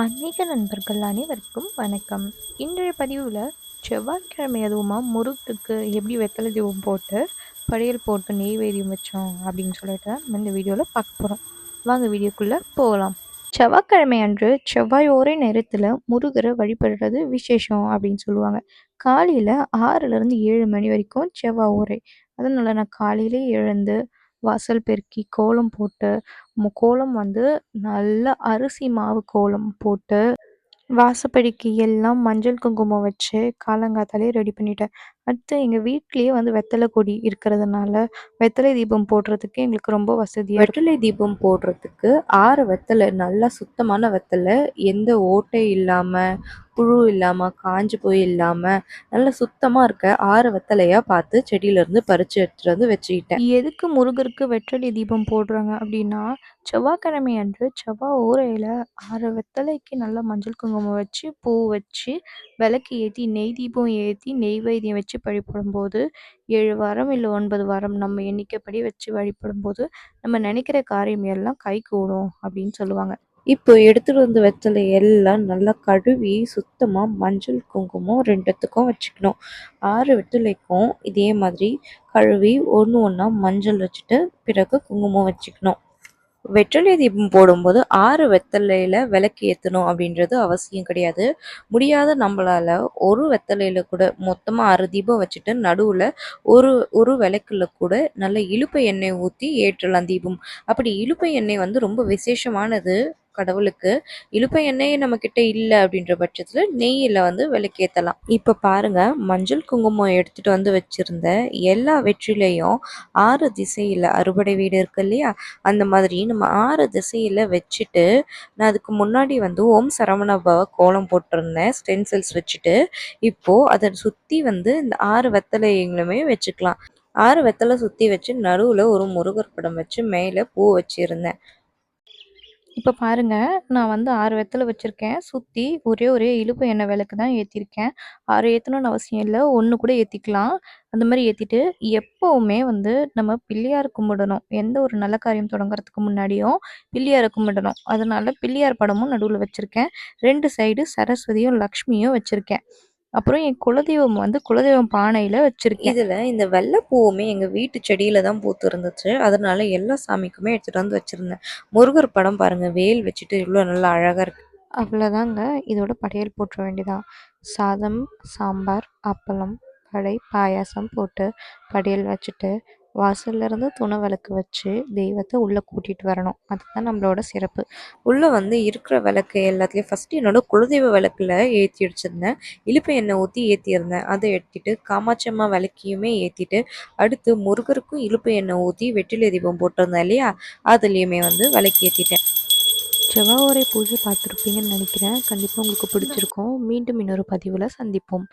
ஆன்மீக நண்பர்கள் அனைவருக்கும் வணக்கம். இன்றைய பதிவில் செவ்வாய்க்கிழமை அதுவுமா முருகனுக்கு எப்படி வெத்தலை தீபம் போட்டு படையல் போட்டு நெய்வேதியம் வச்சோம் அப்படின்னு சொல்லிட்டு தான் நம்ம இந்த வீடியோவில் பார்க்க போகிறோம் வாங்க வீடியோக்குள்ளே போகலாம். செவ்வாய்க்கிழமை அன்று செவ்வாய் ஓரே நேரத்தில் முருகரை வழிபடுறது விசேஷம் அப்படின்னு சொல்லுவாங்க. காலையில் ஆறுலேருந்து ஏழு மணி வரைக்கும் செவ்வாய் ஓரை அதனால் நான் காலையிலே எழுந்து வாசல் பெருக்கி கோலம் போட்டு கோலம் வந்து நல்ல அரிசி மாவு கோலம் போட்டு வாசப்படிக்கு எல்லாம் மஞ்சள் குங்குமம் வச்சு காலங்காத்தாலே ரெடி பண்ணிட்டேன். அடுத்து எங்கள் வீட்லேயே வந்து வெத்தலை கொடி இருக்கிறதுனால வெத்தலை தீபம் போடுறதுக்கு எங்களுக்கு ரொம்ப வசதியாக வெத்தலை தீபம் போடுறதுக்கு ஆறு வெத்தலை நல்லா சுத்தமான வெத்தலை எந்த ஓட்டை இல்லாமல் புழு இல்லாமல் காஞ்சு போய் இல்லாமல் நல்லா சுத்தமாக இருக்க ஆறு வெத்தலையாக பார்த்து செடியிலேருந்து பறித்து எடுத்துகிட்டு வந்து வச்சுக்கிட்டேன். எதுக்கு முருகருக்கு வெற்றலி தீபம் போடுறாங்க அப்படின்னா செவ்வாய்க்கிழமை அன்று செவ்வாய் ஊரையில் ஆறு வெத்தலைக்கு நல்லா மஞ்சள் குங்குமம் வச்சு பூ வச்சு விளக்கு ஏற்றி நெய் தீபம் ஏற்றி நெய்வேத்தியம் வச்சு வழிபடும்போது ஏழு வாரம் இல்லை ஒன்பது வாரம் நம்ம எண்ணிக்கைப்படி வச்சு வழிபடும்போது நம்ம நினைக்கிற காரியம் எல்லாம் கை கூடும் அப்படின்னு சொல்லுவாங்க. இப்போ எடுத்துகிட்டு வந்து வெத்தலை எல்லாம் நல்லா கழுவி சுத்தமாக மஞ்சள் குங்குமம் ரெண்டுத்துக்கும் வச்சுக்கணும். ஆறு வெத்தலைக்கும் இதே மாதிரி கழுவி ஒன்று ஒன்றா மஞ்சள் வச்சுட்டு பிறகு குங்குமம் வச்சுக்கணும். வெற்றிலை தீபம் போடும்போது ஆறு வெத்தலையில் விளக்கு ஏற்றணும் அப்படின்றது அவசியம் கிடையாது. முடியாத நம்மளால் ஒரு வெத்தலையில் கூட மொத்தமாக ஆறு தீபம் வச்சுட்டு நடுவில் ஒரு ஒரு விளக்குல கூட நல்ல இழுப்பை எண்ணெய் ஊற்றி ஏற்றலாம் தீபம். அப்படி இழுப்பை எண்ணெய் வந்து ரொம்ப விசேஷமானது. கடவுளுக்கு. இழுப்ப எண்ணெய் நம்ம கிட்ட இல்லை அப்படின்ற பட்சத்தில் நெய்யில் வந்து விளக்கேற்றலாம் இப்போ பாருங்க மஞ்சள் குங்குமம் எடுத்துட்டு வந்து வச்சிருந்த எல்லா வெற்றிலையும் ஆறு திசையில் அறுபடை வீடு இருக்கு இல்லையா? அந்த மாதிரி நம்ம ஆறு திசையில் வச்சுட்டு நான் அதுக்கு முன்னாடி வந்து ஓம் சரவணபவ கோலம் போட்டிருந்தேன் ஸ்டென்சில்ஸ் வச்சுட்டு. இப்போது அதை சுற்றி வந்து இந்த ஆறு வெத்தலைங்களுமே வச்சுக்கலாம். ஆறு வெத்தலை சுற்றி வச்சு நடுவில் ஒரு முருகர் படம் வச்சு மேலே பூ வச்சுருந்தேன். இப்போ பாருங்கள் நான் வந்து ஆறு வெத்தலை வச்சுருக்கேன். சுற்றி ஒரே ஒரே இழுப்பு எண்ணெய் விளக்கு தான் ஏற்றிருக்கேன் ஆறு ஏற்றணும்னு அவசியம் இல்லை. ஒன்று கூட ஏற்றிக்கலாம் அந்த மாதிரி ஏற்றிட்டு எப்போவுமே வந்து நம்ம பிள்ளையார் கும்பிடணும். எந்த ஒரு நல்ல காரியம் தொடங்குறதுக்கு முன்னாடியும் பிள்ளையாரை கும்பிடணும். அதனால் பிள்ளையார் படமும் நடுவில் வச்சுருக்கேன். ரெண்டு சைடு சரஸ்வதியும் லக்ஷ்மியும் வச்சுருக்கேன். அப்புறம் என் குலதெய்வம் வந்து குலதெய்வம் பானையில் வச்சுருக்கேன். இதில் இந்த வெள்ளை பூவுமே எங்கள் வீட்டு செடியில் தான் பூத்து இருந்துச்சு அதனால எல்லா சாமிக்குமே எடுத்துகிட்டு வந்து வச்சுருந்தேன். முருகர் படம் பாருங்கள் வேல் வச்சுட்டு இவ்வளோ நல்லா அழகாக இருக்குது அவ்வளோதாங்க இதோட படையல் போட்டுற வேண்டியதான் சாதம் சாம்பார் அப்பளம் வடை பாயாசம் போட்டு படையல் வச்சுட்டு வாசல்லேருந்து துணை விளக்கு வச்சு தெய்வத்தை உள்ளே கூட்டிகிட்டு வரணும். அதுதான் நம்மளோட சிறப்பு. உள்ளே வந்து இருக்கிற விளக்கு எல்லாத்துலேயும் ஃபஸ்ட்டு என்னோட குலதெய்வ விளக்கில் ஏற்றி வச்சுருந்தேன். இழுப்பு எண்ணெய் ஊற்றி ஏற்றியிருந்தேன் அதை எடுத்துட்டு காமாட்சி அம்மா விளக்கையுமே ஏற்றிட்டு அடுத்து முருகருக்கும் இழுப்பு எண்ணெய் ஊற்றி வெற்றிலை தீபம் போட்டிருந்தேன் இல்லையா? அதுலேயுமே வந்து விளக்கு ஏற்றிட்டேன் செவ்வாய் பூஜை பார்த்துருப்பீங்கன்னு நினைக்கிறேன். கண்டிப்பாக உங்களுக்கு பிடிச்சிருக்கும். மீண்டும் இன்னொரு பதிவில் சந்திப்போம்.